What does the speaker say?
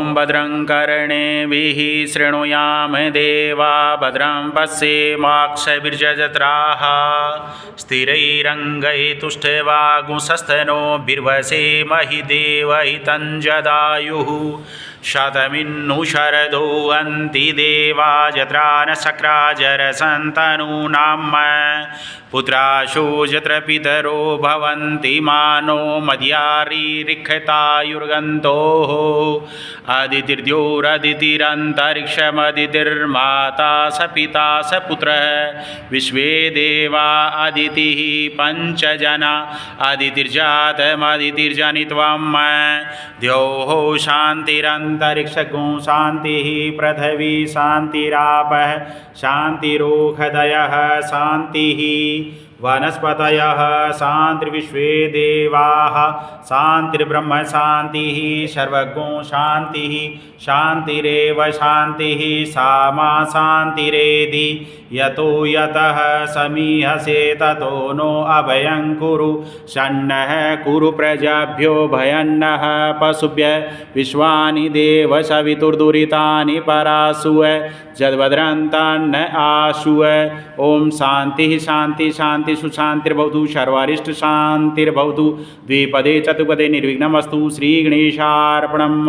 भद्रं कर्णेभिः शृणुयाम देवा भद्रं पश्येमाक्षभिर्जत्राः स्थिरैरङ्गैतुष्टवागुंसस्तनो बिर्वसेमहि देवहितञ्जदायुः शतमिन्नु शरदो अन्ति देवा जत्रा न शक्राजरसन्तनूनां पुत्राशो यत्र पितरो भवन्ति मानो मद्यारीरिक्तायुर्गन्तोः अदितिर्द्योरदितिरन्तरिक्षमदितिर्माता स पिता स पुत्रः। विश्वे देवा अदितिः पञ्चजना। अदितिर्जातमदितिर्जनित्वं द्योः शान्तिरन्तरिक्षगो शान्तिः पृथिवी शान्तिरापः शान्तिरोखदयः शान्तिः। वनस्पतयः शान्तिर्विश्वे देवाः। शान्तिर्ब्रह्म शान्तिः सर्वगो शान्तिः, शान्तिरेव शान्तिः सा मा शान्तिरेधि। यतो यतः समीहसे ततो नो अभयं कुरु। षण्णः कुरु प्रजाभ्यो भयन्नः पशुभ्य। विश्वानि देव सवितुर्दुरितानि परासुव जद्भद्रन्तान्न आशुव। ॐ शान्तिः शान्ति शान्ति। શાંતિસુ શાંતિર્ભવતુ સર્વારિષ્ટ શાંતિર્ભવતુ દ્વિપદે ચતુપદે નિર્વિઘ્નમસ્તુ શ્રી ગણેશાર્પણમ